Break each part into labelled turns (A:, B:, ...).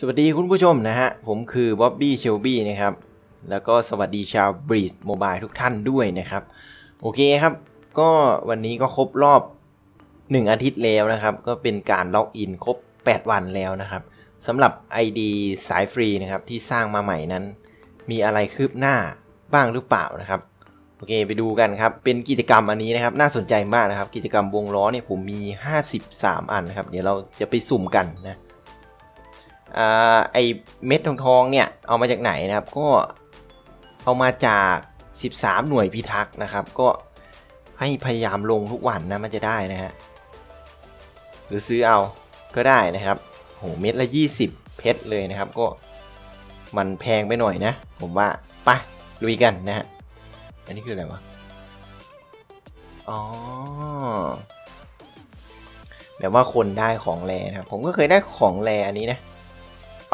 A: สวัสดีคุณผู้ชมนะฮะ ผมคือบ๊อบบี้เชลบี้นะครับ แล้วก็สวัสดีชาวบรีดโมบายทุกท่านด้วยนะครับ โอเคครับ ก็วันนี้ก็ครบรอบ 1 อาทิตย์แล้วนะครับ ก็เป็นการล็อกอินครบ 8 วันแล้วนะครับสำหรับ ID สายฟรีนะครับที่สร้างมาใหม่นั้น มีอะไรคืบหน้าบ้างหรือเปล่านะครับ โอเคไปดูกันครับ เป็นกิจกรรมอันนี้นะครับ น่าสนใจมากนะครับ กิจกรรมวงล้อเนี่ยผมมี 53 อันนะครับ เดี๋ยวเราจะไปสุ่มกันนะ อไอเม็ดทองทองเนี่ยเอามาจากไหนนะครับก็เอามาจาก 13 หน่วยพิทักษ์นะครับ ก็ให้พยายามลงทุกวันนะมันจะได้นะฮะหรือซื้อเอาก็ได้นะครับโหเม็ดละ 20 เพชรเลยนะครับ ก็มันแพงไปหน่อยนะ ผมว่าไปลุยกันนะฮะอันนี้คืออะไรวะอ๋อแบบว่าคนได้ของแรนะครับผมก็เคยได้ของแรอันนี้นะ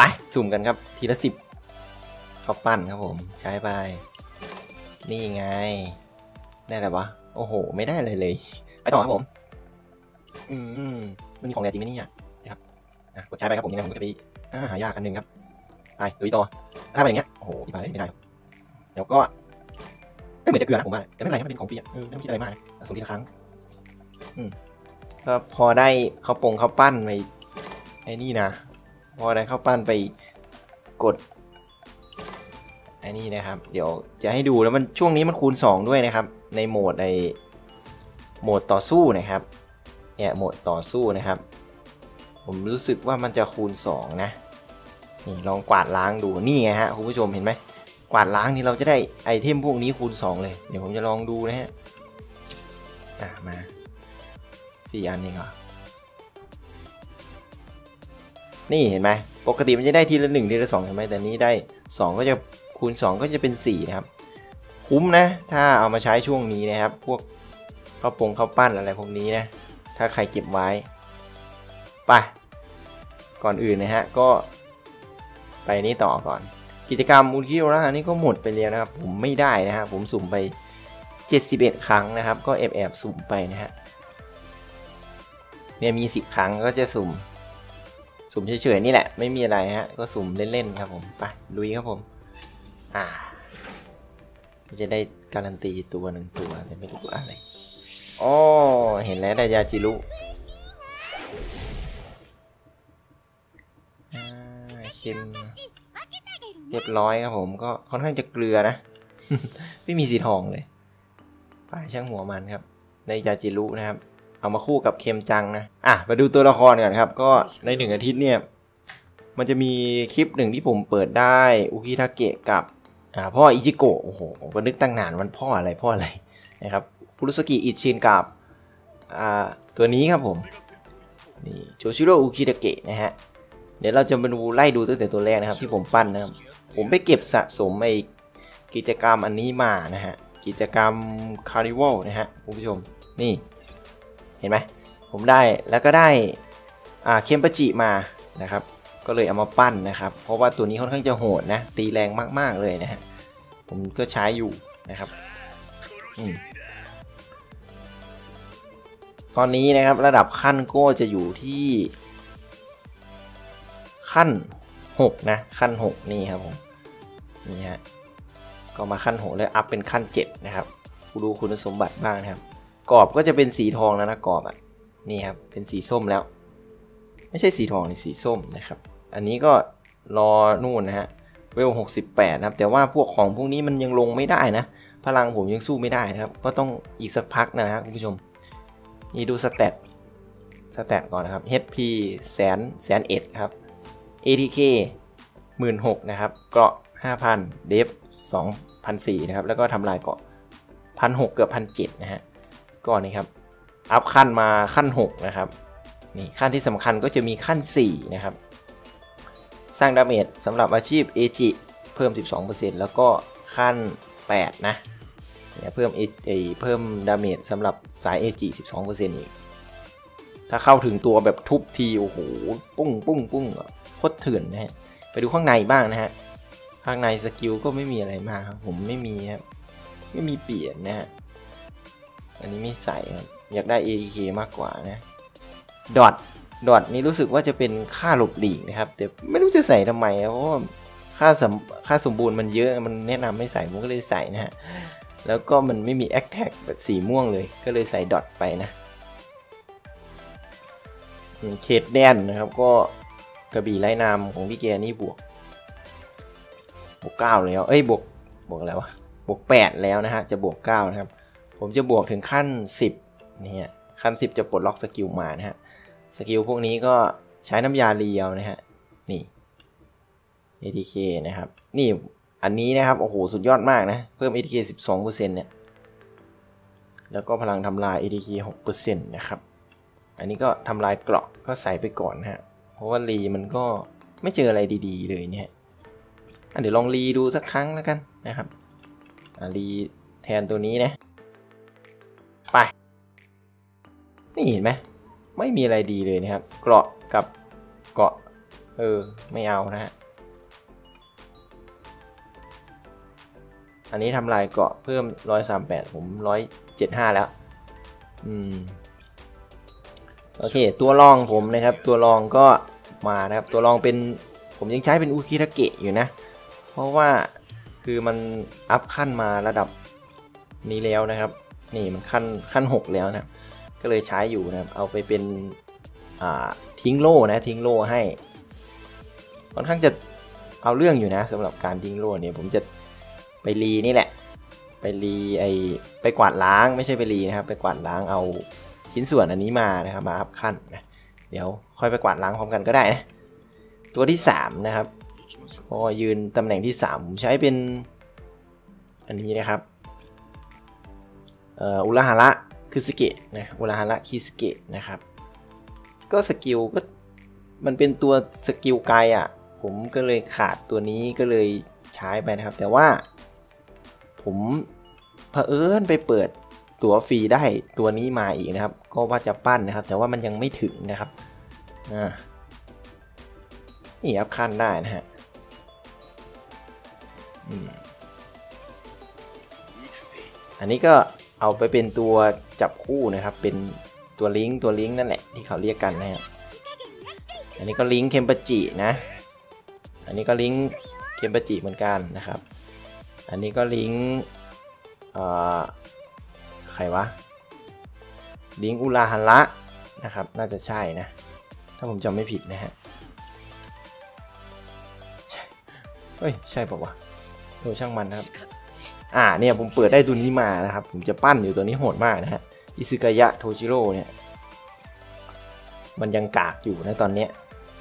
A: ไปสุ่มกันครับ ทีละสิบข้าวปั้นครับผม ใช้ไป นี่ไง ได้อะไรวะ โอ้โห ไม่ได้อะไรเลย ไปต่อครับผม อืมมันมีของแรจริงไหมเนี่ยนะครับนะกดใช้ไปครับผมยังไงผมจะไปอาหายากอันหนึ่งครับ ไปลุยต่อถ้าไปอย่างเงี้ย โอ้โหไม่ได้ไม่ได้ เดี๋ยวก็ไม่เหมือนจะเกลือนะผมว่าแต่ไม่เป็นไรมันเป็นของฟรีอะเออไม่ต้องคิดอะไรมากส่งทีละครั้ง อืมก็พอได้ข้าวปงข้าวปั้นไปไอ้นี่นะ พอได้ข้าปั้นไปกดอ้นี่นะครับ เดี๋ยวจะให้ดูแล้วมันช่วงนี้มันคูณ 2 ด้วยนะครับ ในโหมดในโหมดต่อสู้นะครับเนี่ยโหมดต่อสู้นะครับ ผมรู้สึกว่ามันจะคูณ 2 นะนี่ลองกวาดล้างดูนี่ไงฮะคุณผู้ชมเห็นไหมกวาดล้างนี่เราจะได้ไอเทมพวกนี้คูณ 2 เลย เดี๋ยวผมจะลองดูนะฮะอะมาสี่อันเองเหรอ นี่เห็นไหมปกติมันจะได้ทีละหนึ่งทีละสองใช่ไหมแต่นี้ได้ 2 ก็จะคูณ 2 ก็จะเป็น 4 นะครับ คุ้มนะ ถ้าเอามาใช้ช่วงนี้นะครับ พวกข้าวปงข้าวปั้นอะไรพวกนี้นะ ถ้าใครเก็บไว้ไปก่อนอื่นนะฮะก็ไปนี่ต่อก่อน กิจกรรมอุลคิโอรานนี้ก็หมดไปแล้วนะครับ ผมไม่ได้นะฮะผมสุ่มไป 71 ครั้งนะครับ ก็แอบแอบสุ่มไปนะฮะเนี่ยมี 10 ครั้งก็จะสุ่ม สุ่มเฉยๆนี่แหละ ไม่มีอะไรฮะ ก็สุ่มเล่นๆครับผมไปลุยครับผม อ่า จะได้การันตีตัวหนึ่งตัวแต่ไม่รู้อะไรอ๋อเห็นแล้วได้ยาจิรุอ่าเค็มเรียบร้อยครับผมก็ค่อนข้างจะเกลือนะ ไม่มีสีทองเลยไปช่างหัวมันครับ ในยาจิรุนะครับ เอามาคู่กับเค็มจังนะ อะมาดูตัวละครก่อนครับ ก็ในหนึ่งอาทิตย์เนี่ย มันจะมีคลิปหนึ่งที่ผมเปิดได้อุคิทาเกะกับอ่าพ่ออิจิโกะโอ้โหผมก็นึกตั้งนานมันพ่ออะไรพ่ออะไรนะครับคุรุสกิอิชินกับอ่าตัวนี้ครับผมนี่โจชิโร่อุคิทาเกะนะฮะเดี๋ยวเราจะมาดูไล่ดูตั้งแต่ตัวแรกนะครับ ที่ผมปั้นนะครับผมไปเก็บสะสมไอกิจกรรมอันนี้มานะฮะกิจกรรมคาริวัลนะฮะคุณผู้ชมนี่ เห็นไหมผมได้แล้วก็ได้อ่าเคมปจิมานะครับ ก็เลยเอามาปั้นนะครับ เพราะว่าตัวนี้ค่อนข้างจะโหดนะ ตีแรงมาก ๆ เลยนะฮะ ผมก็ใช้อยู่นะครับอตอนนี้นะครับระดับขั้นก็จะอยู่ที่ ขั้น 6 นะ ขั้น 6 นี่ครับผม นี่ฮะ ก็มาขั้น 6 แล้วอัพเป็นขั้น 7 นะครับ ดูคุณสมบัติบ้างนะครับ กรอบก็จะเป็นสีทองแล้วนะกรอบอะนี่ครับเป็นสีส้มแล้ว ไม่ใช่สีทองนี่สีส้มนะครับ อันนี้ก็รอนู่นนะฮะเวล 68 นะครับ แต่ว่าพวกของพวกนี้มันยังลงไม่ได้นะ พลังผมยังสู้ไม่ได้นะครับ ก็ต้องอีกสักพักนะฮะคุณผู้ชม นี่ดูสเตตสเตตก่อนนะครับ HP แสนแสนเอ็ดครับ ATK 16,000นะครับ เกราะ 5,000 เดฟ2,004นะครับ แล้วก็ทำลายเกราะ1,600 เกือบ1,700นะฮะ ก่อนนี้ครับอัพขั้นมาขั้น 6 นะครับนี่ขั้นที่สำคัญก็จะมีขั้น 4 นะครับ สร้างดาเมจสำหรับอาชีพ AG เพิ่ม 12%แล้วก็ขั้น 8 นะเนี่ยเพิ่ม A เพิ่มดาเมจสำหรับสาย AG 12%อีก ถ้าเข้าถึงตัวแบบทุบทีโอ้โหปุ้งปุ้งปุ้งโคตรเถื่อนนะฮะไปดูข้างในบ้างนะฮะข้างในสกิลก็ไม่มีอะไรมากครับผมไม่มีครับไม่มีเปลี่ยนนะฮะ อันนี้ไม่ใส่ครับ อยากได้ ATK มากกว่านะดอทดอทนี้รู้สึกว่าจะเป็นค่าหลบหลีกนะครับ แต่ไม่รู้จะใส่ทำไมเพราะว่าค่าสมค่าสมบูรณ์มันเยอะมันแนะนำไม่ใส่ผมก็เลยใส่นะฮะแล้วก็มันไม่มีแอคแท็กแบบสีม่วงเลย ก็เลยใส่ดอทไปนะเคดแดนนะครับก็กระบี่ไร้นามของพี่เกียนี่บวกบวกเก้าแล้วเอ้ยบวกบวกอะไรวะบวกแปดแล้วนะฮะจะบวกเก้านะครับ ผมจะบวกถึงขั้นสิบนี่ขั้นสิบจะปลดล็อกสกิลมานะฮะสกิลพวกนี้ก็ใช้น้ำยาเรียวนะฮะนี่ ATK นะครับ นี่อันนี้นะครับ โอ้โห สุดยอดมากนะ เพิ่ม ATK 12%เนี่ย แล้วก็พลังทำลาย ATK 6%นะครับ อันนี้ก็ทำลายเกราะก็ใส่ไปก่อนนะฮะ เพราะว่ารีมันก็ไม่เจออะไรดีๆ เลยเนี่ยเดี๋ยวลองรีดูสักครั้งแล้วกันนะครับรีแทนตัวนี้นะ ไป นี่เห็นไหมไม่มีอะไรดีเลยนะครับ เกราะกับเกาะ เออ ไม่เอานะฮะ อันนี้ทำลายเกาะเพิ่ม 138 ผม 175 แล้ว อืม โอเค ตัวรองผมนะครับ ตัวรองก็มานะครับ ตัวรองเป็น ผมยังใช้เป็นอุคิทาเกะอยู่นะ เพราะว่าคือมันอัพขั้นมาระดับนี้แล้วนะครับ นี่มันขั้นขั้น 6 แล้วนะก็เลยใช้อยู่นะเอาไปเป็นทิ้งโล่นะทิ้งโล่ให้ค่อนข้างจะเอาเรื่องอยู่นะสำหรับการทิ้งโล่เนี่ยผมจะไปรีนี่แหละ ไปรีไอไปกวาดล้างไม่ใช่ไปรีนะครับ ไปกวาดล้างเอาชิ้นส่วนอันนี้มานะครับมาอัพขั้นนะเดี๋ยวค่อยไปกวาดล้างพร้อมกันก็ได้นะตัวที่ 3 นะครับก็ยืนตำแหน่งที่ 3 ผมใช้เป็นอันนี้นะครับ อุลาฮาระคิสเกะนะอุลาฮาระคิสเกะนะครับ ก็สกิลก็มันเป็นตัวสกิลไกอะ ผมก็เลยขาดตัวนี้ก็เลยใช้ไปนะครับ แต่ว่าผมเผอิญไปเปิดตัวฟรีได้ตัวนี้มาอีกนะครับ ก็ว่าจะปั้นนะครับ แต่ว่ามันยังไม่ถึงนะครับอ่านี่อัพขั้นได้นะฮะอันนี้ก็ เอาไปเป็นตัวจับคู่นะครับ เป็นตัวลิงก์ตัวลิงก์นั่นแหละที่เขาเรียกกันนะฮะอันนี้ก็ลิงก์เคมปจินะ อันนี้ก็ลิงก์เคมปจิเหมือนกันนะครับ อันนี้ก็ลิงก์ใครวะ ลิงก์อุลาฮันละนะครับ น่าจะใช่นะ ถ้าผมจำไม่ผิดนะฮะเฮ้ย ใช่ปะวะโดช่างมันนะครับ อ่าเนี่ยผมเปิดได้ตัวนี้มานะครับ ผมจะปั้นอยู่ตัวนี้โหดมากนะฮะอิซึกายะโทชิโร่เนี่ย มันยังกากอยู่นะตอนเนี้ย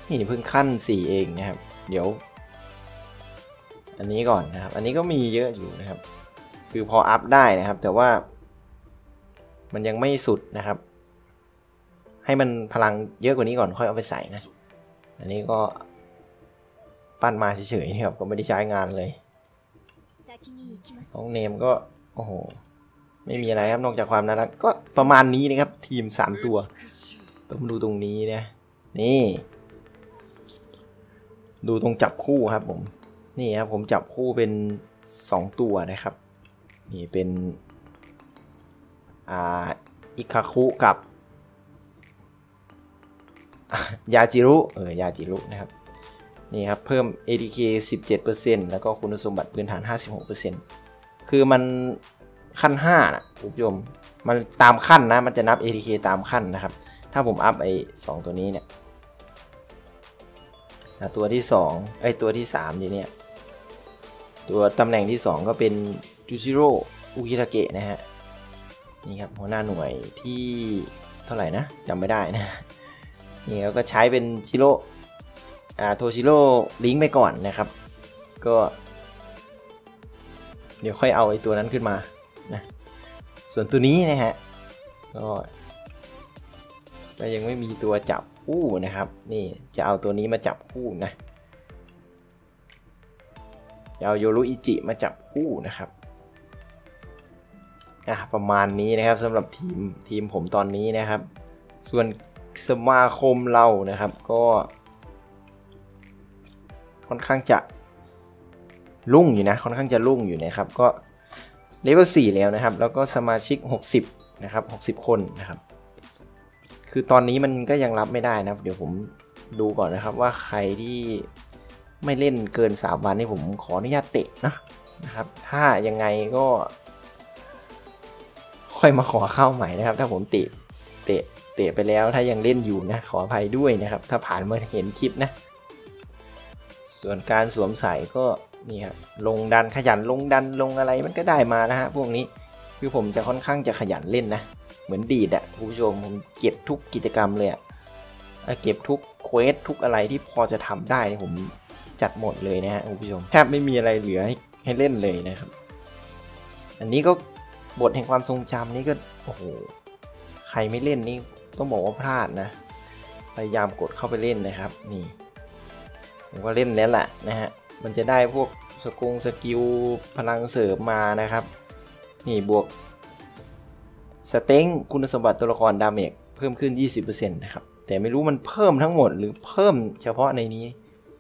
A: นี่เพิ่งขั้น 4 เองนะครับ เดี๋ยว อันนี้ก่อนนะครับ อันนี้ก็มีเยอะอยู่นะครับ คือพออัพได้นะครับ แต่ว่า มันยังไม่สุดนะครับ ให้มันพลังเยอะกว่านี้ก่อนค่อยเอาไปใส่นะ อันนี้ก็ปั้นมาเฉยๆครับก็ไม่ได้ใช้งานเลย น้องเนมก็ โอ้โห ไม่มีอะไรครับนอกจากความน่ารักก็ประมาณนี้นะครับ ทีม 3 ตัว ต้องดูตรงนี้นะ นี่ ดูตรงจับคู่ครับผม นี่ครับผมจับคู่เป็น 2 ตัวนะครับ นี่เป็น อ่า อิคาคุกับ ยาจิรุ เออ ยาจิรุนะครับ นี่ครับเพิ่ม ATK 17%แล้วก็คุณสมบัติพื้นฐาน 56%คือมันขั้น5นะคุณผู้ชมมันตามขั้นนะ มันจะนับ ATK ตามขั้นนะครับ ถ้าผมอัพไอ้2ตัวนี้เนี่ยตัวที่2ไอ้ตัวที่3นี่เนี่ยตัวตำแหน่งที่ 2 ก็เป็นจูชิโร่อุกิทาเกะนะฮะนี่ครับหัวหน้าหน่วยที่เท่าไหร่นะจำไม่ได้นะนี่เขาก็ใช้เป็นชิโร่ โทชิโร่ลิงก์ไปก่อนนะครับ ก็ เดี๋ยวค่อยเอาไอ้ตัวนั้นขึ้นมานะส่วนตัวนี้นะฮะก็ก็ยังไม่มีตัวจับคู่นะครับ นี่จะเอาตัวนี้มาจับคู่นะจะเอาโยรุอิจิมาจับคู่นะครับอะประมาณนี้นะครับสำหรับทีมทีมผมตอนนี้นะครับ ส่วนสมาคมเรานะครับก็ ค่อนข้างจะรุ่งอยู่นะ ค่อนข้างจะรุ่งอยู่นะครับ ก็เลเวล4แล้วนะครับ แล้วก็สมาชิก 60 นะครับ 60 คนนะครับ คือตอนนี้มันก็ยังรับไม่ได้นะครับ เดี๋ยวผมดูก่อนนะครับว่าใครที่ไม่เล่นเกิน 3 วันนี่ผมขออนุญาตเตะนะนะครับ ถ้ายังไงก็ ค่อยมาขอเข้าใหม่นะครับ ถ้าผมเตะเตะเตะไปแล้วถ้ายังเล่นอยู่นะขออภัยด้วยนะครับ ถ้าผ่านมาเห็นคลิปนะ ส่วนการสวมใส่ก็นี่ครับลงดันขยันลงดันลงอะไรมันก็ได้มานะฮะพวกนี้คือผมจะค่อนข้างจะขยันเล่นนะ เหมือนดีดอะคุณผู้ชมผมเก็บทุกกิจกรรมเลยอะเก็บทุกเควสทุกอะไรที่พอจะทำได้ผมจัดหมดเลยนะฮะคุณผู้ชมแทบไม่มีอะไรเหลือให้ให้เล่นเลยนะครับ อันนี้ก็บทแห่งความทรงจำนี่ก็โอ้โหใครไม่เล่นนี่ต้องบอกว่าพลาดนะพยายามกดเข้าไปเล่นนะครับ นี่ ผมก็เล่นแล้วแหละนะฮะ มันจะได้พวกสกุงสกิลพลังเสริมมานะครับ นี่บวกสเต็งคุณสมบัติตัวละครดาเมจเพิ่มขึ้น 20%นะครับ แต่ไม่รู้มันเพิ่มทั้งหมดหรือเพิ่มเฉพาะในนี้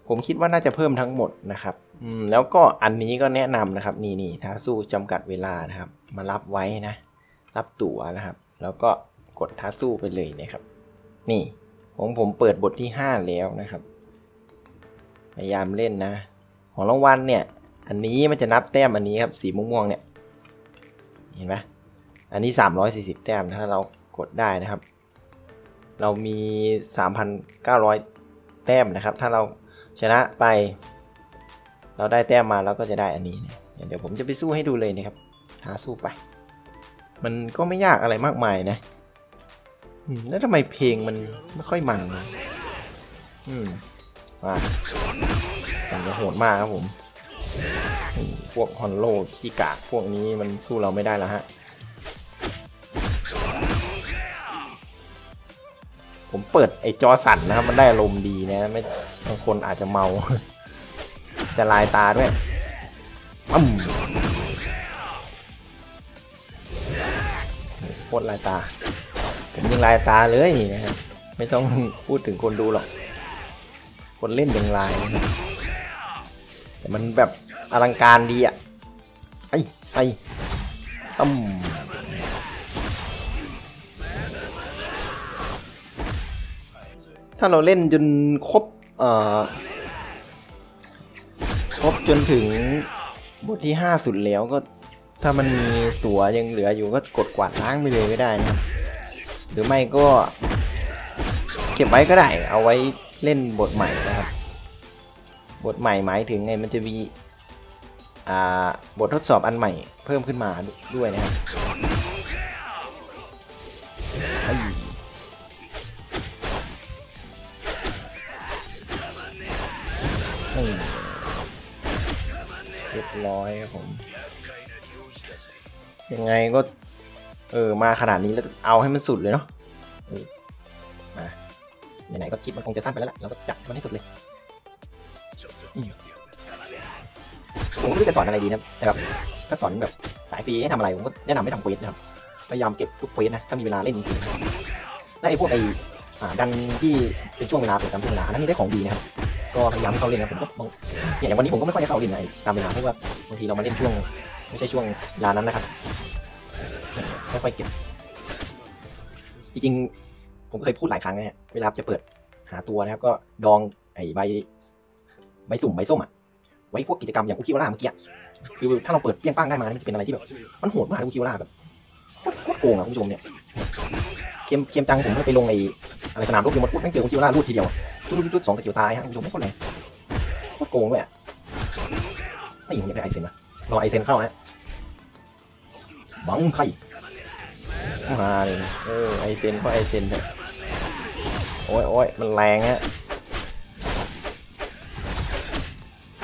A: ผมคิดว่าน่าจะเพิ่มทั้งหมดนะครับอืมแล้วก็อันนี้ก็แนะนำนะครับ นี่นี่ท้าสู้จำกัดเวลานะครับ มารับไว้นะ รับตั๋วนะครับ แล้วก็กดท้าสู้ไปเลยนะครับ นี่ผมผมเปิดบทที่ 5 แล้วนะครับ ยายามเล่นนะ ของรางวัลเนี่ย อันนี้มันจะนับแต้มอันนี้ครับ สีม่วงๆเนี่ย เห็นไหมอันนี้ 340 แต้มถ้าเรากดได้นะครับ เรามี 3,900 แต้มนะครับ ถ้าเราชนะไป เราได้แต้มมาเราก็จะได้อันนี้เนเดี๋ยวผมจะไปสู้ให้ดูเลยนะครับท้าสู้ไป มันก็ไม่ยากอะไรมากมายนะแล้วทำไมเพลงมันไม่ค่อยมันเลยอืมมา โหดมากครับผม พวกฮอนโลขี้กากพวกนี้มันสู้เราไม่ได้แล้วฮะ ผมเปิดไอจอสั่นนะครับ มันได้อารมณ์ดีนะไม่บางคนอาจจะเมา จะลายตาด้วยอืมโคตรลายตา ผมยังลายตาเลยนะครับ ไม่ต้องพูดถึงคนดูหรอกคนเล่นยังลายนะครับ แต่มันแบบอลังการดีอะไอ้ใส่ตั้มถ้าเราเล่นจนครบเอ่อครบจนถึงบทที่ 5 สุดแล้วก็ถ้ามันมีตั๋วยังเหลืออยู่ก็กดกวาดล้างไปเลยก็ได้นะหรือไม่ก็ เก็บไว้ก็ได้ เอาไว้เล่นบทใหม่นะครับ บทใหม่หมายถึงไงมันจะมีบททดสอบอันใหม่เพิ่มขึ้นมาด้วยนะครับเรียบร้อยครับผม ยังไงก็ เออ มาขนาดนี้แล้วเอาให้มันสุดเลยเนาะมาไหนๆก็คลิปมันคงจะสั้นไปแล้วแหละเราก็จัดมันให้สุดเลย ผมก็ไม่รู้จะสอนอะไรดีนะแต่แบบถ้าสอนแบบสายฟรีให้ทำอะไรผมก็แนะนำให้ทำเควสนะครับพยายามเก็บทุกเควสนะถ้ามีเวลาเล่นนะครับและไอ้พวกไอ้อดันที่เป็นช่วงเวลาเป็นตามช่วงเวลาอันนั้นนี่ได้ของดีนะครับก็พยายามให้าเล่นนะผมก็บางเนี่ยอย่างวันนี้ผมก็ไม่ค่อยได้เข้าเล่นในตามเวลาเพราะว่าบางทีเรามาเล่นช่วง ไม่ใช่ช่วงเวลานั้นนะครับไม่ค่อยเก็บจริงๆผมก็เคยพูดหลายครั้งนะฮะเวลาจะเปิดหาตัวนะครับ ก็ดองไอ้ใบใบสุ่มใบส้มอะ ไว้พวกกิจกรรมอย่างคุคิวล่าเมื่อกี้คือถ้าเราเปิดเปี้ยงป้างได้มานี่มันจะเป็นอะไรที่แบบมันโหดมากคุกคิวล่าแบบโคตรโกงอะคุณผู้ชมเนี่ยเกมเกมจังผมไปลงไอ้อะไรสนามรบเกมมันพูดไม่งเจอคุกคิวล่ารูดทีเดียวอะรูดรูดสองสกิลตายฮะคุณผู้ชมไม่โคตรแรงโคตรโกงด้วยอะไอ้ผมอยากได้ไอเซนนะรอไอเซนเข้านะบังไข่มาเลยเออไอเซนก็ไอเซนเถอะโอ้ยโอ้ยมันแรงฮะ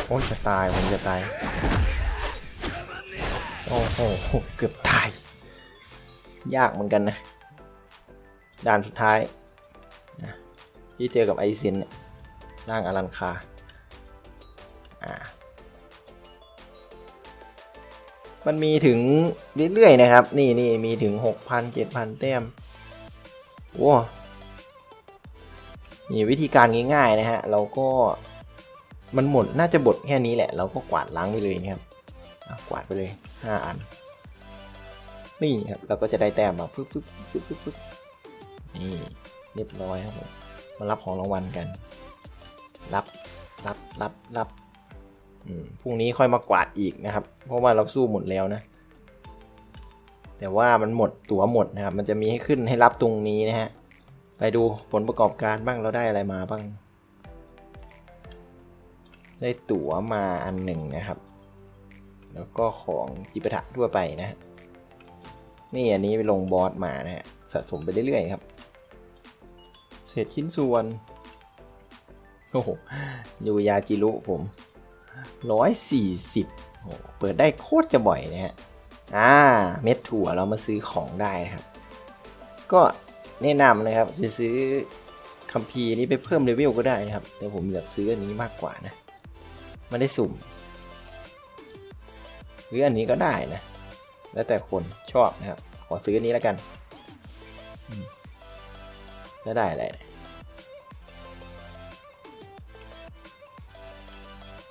A: โอ้ยจะตายผมจะตาย โอ้โห เกือบตาย ยากเหมือนกันนะ ด่านสุดท้ายนะที่เจอกับไอเซนเนี่ยร่างอลันคา อ่า มันมีถึงเรื่อยๆนะครับ นี่นี่มีถึงหกพันเจ็ดพันแต้มว้านี่วิธีการง่ายๆนะฮะ เราก็ มันหมดน่าจะบทแค่นี้แหละ เราก็กวาดล้างไปเลยนะครับกวาดไปเลยห้าอัน นี่ครับ เราก็จะได้แต้มมาฟึ๊บฟึ๊บฟึ๊บฟึ๊บนี่เรียบร้อยครับผมมารับของรางวัลกัน รับ รับ รับ รับพรุ่งนี้ค่อยมากวาดอีกนะครับ เพราะว่าเราสู้หมดแล้วนะ แต่ว่ามันหมดตั๋วหมดนะครับ มันจะมีให้ขึ้นให้รับตรงนี้นะฮะ ไปดูผลประกอบการบ้างเราได้อะไรมาบ้าง ได้ตั๋วมาอันหนึ่งนะครับ แล้วก็ของจิปาถะทั่วไปนะฮะนี่อันนี้ไปลงบอสมานะฮะสะสมไปเรื่อยๆครับ เศษชิ้นส่วนโอ้โหยูยาจิรุผมร้อยสี่สิบเปิดได้โคตรจะบ่อยนะฮะอ่าเม็ดถั่วเรามาซื้อของได้นะครับ ก็แนะนำนะครับจะซื้อคัมภีร์นี้ไปเพิ่มเลเวลก็ได้นะครับ แต่ผมอยากซื้ออันนี้มากกว่านะ ไม่ได้สุ่ม หรืออันนี้ก็ได้นะ แล้วแต่คนชอบนะครับ ขอซื้ออันนี้แล้วกันอืมแล้วได้อะไร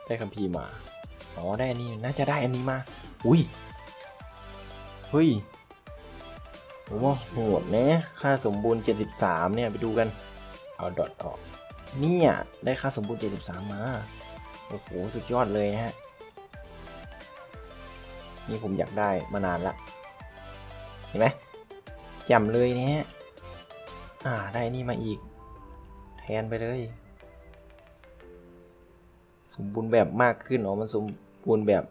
A: ได้คัมภีร์มา อ๋อ ได้อันนี้ น่าจะได้อันนี้มา อุ้ย เฮ้ยผมว่าโหดนะ ค่าสมบูรณ์ 73 เนี่ย ไปดูกัน เอาดอทออก เนี่ย ได้ค่าสมบูรณ์ 73 มา โอ้โห สุดยอดเลยนะฮะ นี่ผมอยากได้มานานละ เห็นไหมจำเลยเนี่ย อ่า ได้นี่มาอีก แทนไปเลย สมบูรณ์แบบมากขึ้นอ๋อมันสมบูรณ์แบบ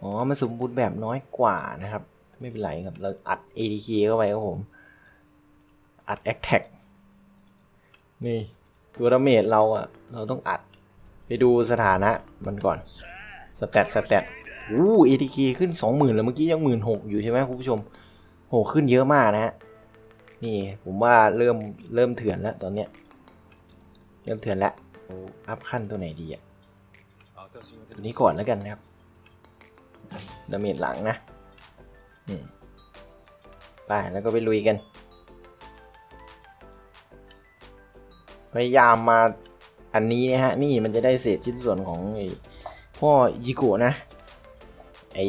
A: อ๋อ มันสมบูรณ์แบบน้อยกว่านะครับ ไม่เป็นไรครับ เราอัด ADK เข้าไปครับผม อัด a t t a c นี่ ตัวดาเมจเราอะเราต้องอัด ไปดูสถานะมันก่อน สแตทสแตทอู้ ATK ขึ้น 20,000แล้วเมื่อกี้ยัง16,000อยู่ใช่ไหมคุณผู้ชมโหขึ้นเยอะมากนะฮะ นี่ผมว่าเริ่มเริ่มเถื่อนแล้วตอนเนี้ย เริ่มเถื่อนแล้วโอ้อัพขั้นตัวไหนดีอะตัวนี้ก่อนแล้วกันนะครับดาเมจหลังนะอืมไปแล้วก็ไปลุยกัน พยายามมา อันนี้นะฮะ นี่มันจะได้เศษชิ้นส่วนของอพ่อยิโกะนะ ไอ้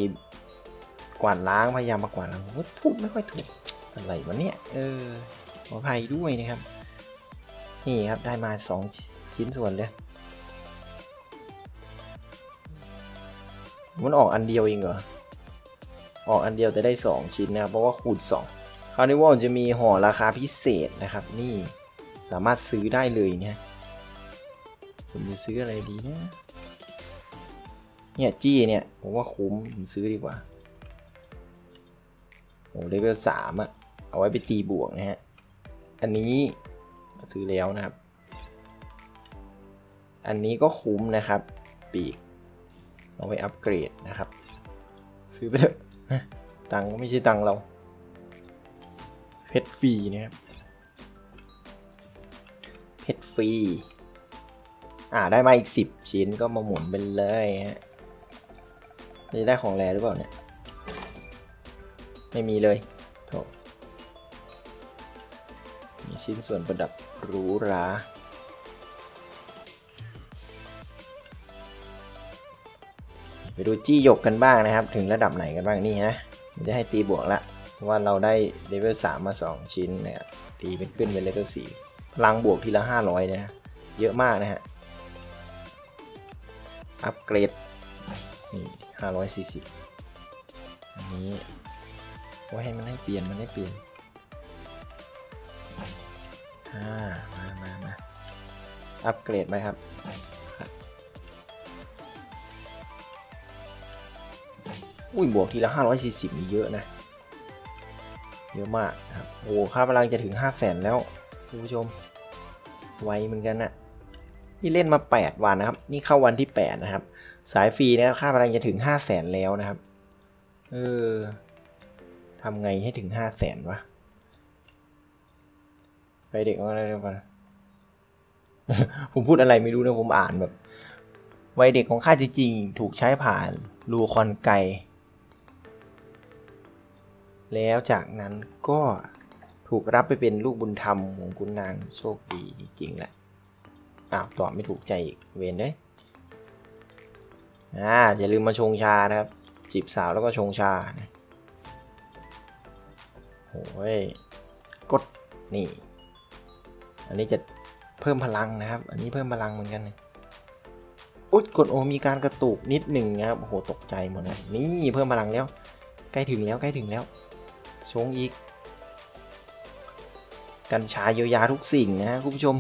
A: กวาดล้างพยายามมากวาดล้างว่าพูดไม่ค่อยถูกอะไรวะเนี่ยเออขออภัยด้วยนะครับ นี่ครับได้มาสองชิ้นส่วนเลยมันออกอันเดียวเองเหรอ ออกอันเดียวแต่ได้ 2 ชิ้นนะครับ เพราะว่าคูณ2คราวนี้ว่าจะมีห่อราคาพิเศษนะครับ นี่สามารถซื้อได้เลยเนี่ย ผมจะซื้ออะไรดีนะ เนี่ยจี้เนี่ย ผมว่าคุ้ม ผมซื้อดีกว่า โอ้เลเวลสามอะเอาไว้ไปตีบวกนะฮะ อันนี้ซื้อแล้วนะครับ อันนี้ก็คุ้มนะครับ ปีก เอาไปอัปเกรดนะครับ ซื้อไปเถอะนะตังก็ไม่ใช่ตังเราเพชรฟรีนะครับเพชรฟรี อ่าได้มาอีก 10 ชิ้นก็มาหมุนไปเลยฮะจะได้ของแรหรือเปล่าเนี่ย ไม่มีเลยโถมีชิ้นส่วนประดับหรูหราไปดูจี้หยกกันบ้างนะครับ ถึงระดับไหนกันบ้างนี่ฮะมันจะให้ตีบวกละว่าเราได้เลเวล3มา 2 ชิ้นเนะครับตีเป็นขึ้นเป็นเลเวล4พลังบวกทีละ 500นะฮะเยอะมากนะฮะ อัปเกรดนี่540อันนี้ว่าให้มันให้เปลี่ยนมันให้เปลี่ยนอ่ามามามาอัปเกรดไหมครับอุ้ยบวกทีละ 540นี่เยอะนะ เยอะมากนะครับ โอ้ค่าพลังจะถึง 5 0 0แสนแล้วคุณผู้ชม ไวเหมือนกันนะ นี่เล่นมา 8 วันนะครับ นี่เข้าวันที่ 8 นะครับ สายฟรีนะครับค่าพลังจะถึง 5 0 0แสนแล้วนะครับ เออทำไงให้ถึง 5 0 0แสนวะ ไปเด็กอะไรก่อนผมพูดอะไรไม่รู้นะผมอ่านแบบ วัยเด็กของข้าจริงๆ ถูกใช้ผ่านรูคอนไก แล้วจากนั้นก็ถูกรับไปเป็นลูกบุญธรรมของคุณนางโชคดีจริงๆแหละ อ้าวตอบไม่ถูกใจอีกเวนเลยอ่าอย่าลืมมาชงชานะครับ จีบสาวแล้วก็ชงชานะโอ้ยกดนี่ อันนี้จะเพิ่มพลังนะครับ อันนี้เพิ่มพลังเหมือนกันเลยอุ๊ยกดโอมีการกระตุกนิดหนึ่งนะครับโอ้โหตกใจหมดเลยนี่เพิ่มพลังแล้ว ใกล้ถึงแล้วใกล้ถึงแล้วชงอีก กัญชาเยียวยาทุกสิ่งนะฮะคุณผู้ชม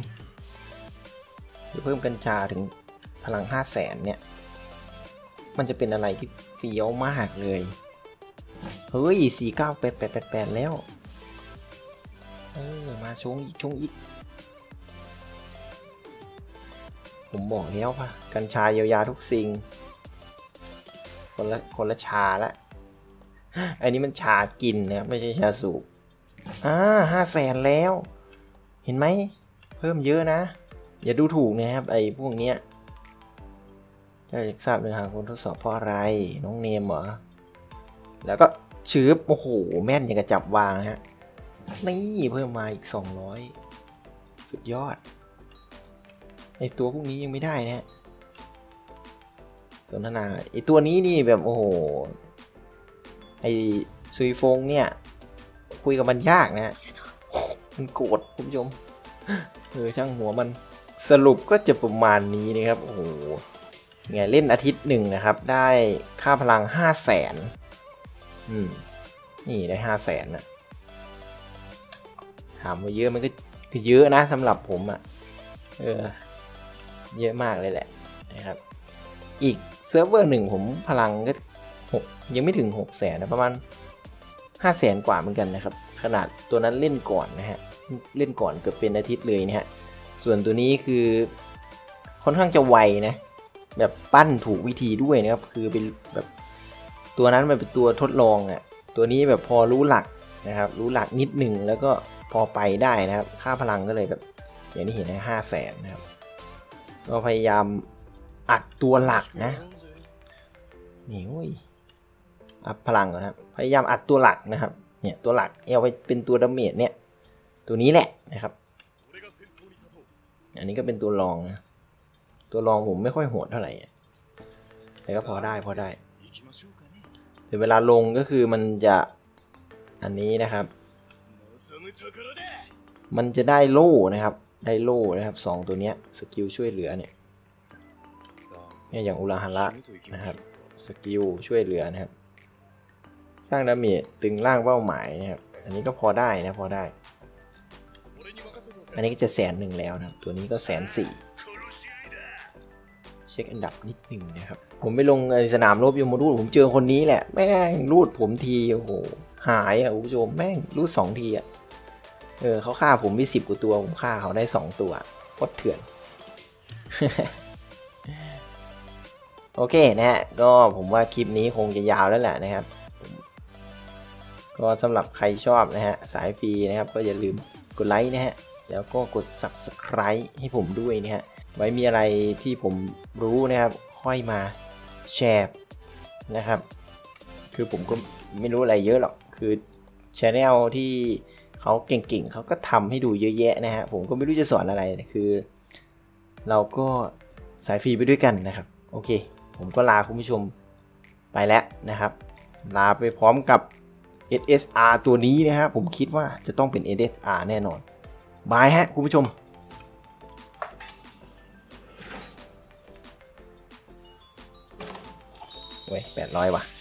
A: จะเพิ่มกัญชาถึงพลัง 5 0 0แสนเนี่ย มันจะเป็นอะไรที่เฟี้ยวมากเลย เฮ้ย 4 9 8 8 8 8แล้ว เออ มาชงอีกชงอีก ผมบอกแล้วป่ะ กัญชาเยียวยาทุกสิ่ง คนละคนละชาละ อันนี้มันชากินนะครับไม่ใช่ชาสูบอ่าห้าแสนแล้ว เห็นไหม เพิ่มเยอะนะ อย่าดูถูกนะครับไอ้พวกเนี้ยเจะอยากทราบเนื้อหาคนทดสอบเพราะอะไร น้องเนมเหรอ แล้วก็ชืบโอ้โห แม่นอย่างกระจับวางฮะ นี่เพิ่มมาอีก 200 สุดยอด ไอตัวพวกนี้ยังไม่ได้นะฮะสนทนา ไอตัวนี้นี่แบบโอ้โห ไอซุยฟงเนี่ย คุยกับมันยากนะฮะมันโกรธคุณผู้ชม เออช่างหัวมัน สรุปก็จะประมาณนี้นะครับ โอ้โหไงเล่นอาทิตย์หนึ่งนะครับ ได้ค่าพลัง5 0 0แสนอืม นี่ได้5 0 0แสนนะถามว่าเยอะมันก็คือเยอะนะสำหรับผมอะ่ะ เออ เยอะมากเลยแหละนะครับ อีกเซิร์ฟเวอร์หนึ่งผมพลังก็หกยังไม่ถึง6 0แสนนะประมาณ5 0แสนกว่าเหมือนกันนะครับ ขนาดตัวนั้นเล่นก่อนนะฮะ เล่นก่อนเกือบเป็นอาทิตย์เลยนะฮะ ส่วนตัวนี้คือค่อนข้างจะไวนะ แบบปั้นถูกวิธีด้วยนะครับ คือเป็นแบบตัวนั้นมันเป็นตัวทดลองอะ่ะ ตัวนี้แบบพอรู้หลักนะครับ รู้หลักนิดหนึ่งแล้วก็พอไปได้นะครับ ค่าพลังก็เลยแบบอย่างที่เห็นนะห้าแสนนะครับ ก็พยายามอัดตัวหลักนะนี่โอ้ยอัพพลังก่อนครับ พยายามอัดตัวหลักนะครับ เนี่ยตัวหลักเอาไปเป็นตัวดาเมจเนี่ย ตัวนี้แหละนะครับ อันนี้ก็เป็นตัวรองนะ ตัวรองผมไม่ค่อยโหดเท่าไหร่แต่ก็พอได้พอได้แต่เวลาลงก็คือมันจะอันนี้นะครับ มันจะได้โล่นะครับ ได้โล่นะครับสองตัวเนี้ยสกิลช่วยเหลือเนี่ยเนี่ยอย่างอุราฮาระนะครับสกิลช่วยเหลือนะครับ สร้างดาเมจตึงร่างเป้าหมายนะครับ อันนี้ก็พอได้นะพอได้ อันนี้ก็จะแสนหนึ่งแล้วนะครับตัวนี้ก็แสนสี่เช็คอันดับนิดหนึ่งนะครับ ผมไปลงสนามรบยมรูดผมเจอคนนี้แหละ แม่งรูดผมทีโอ้โหหายอะคุณผู้ชมแม่งรูดสองทีอะเออเขาฆ่าผมไปสิบกว่าตัว ผมฆ่าเขาได้สองตัวโคตรเถื่อน โอเคนะฮะก็ผมว่าคลิปนี้คงจะยาวแล้วแหละนะครับ ก็สำหรับใครชอบนะฮะสายฟรีนะครับ ก็อย่าลืมกดไลค์นะฮะ แล้วก็กด subscribe ให้ผมด้วยนะฮะไว้มีอะไรที่ผมรู้นะครับค่อยมาแชร์นะครับ คือผมก็ไม่รู้อะไรเยอะหรอกคือช anel ที่เขาเก่งๆเขาก็ทำให้ดูเยอะแยะนะฮะผมก็ไม่รู้จะสอนอะไรคือ เราก็สายฟรีไปด้วยกันนะครับ โอเค ผมก็ลาคุณผู้ชมไปแล้วนะครับ ลาไปพร้อมกับ SSR ตัวนี้นะฮะผมคิดว่าจะต้องเป็น SSR แน่นอน บายฮะคุณผู้ชมเว้ยแปดร้อยว่ะ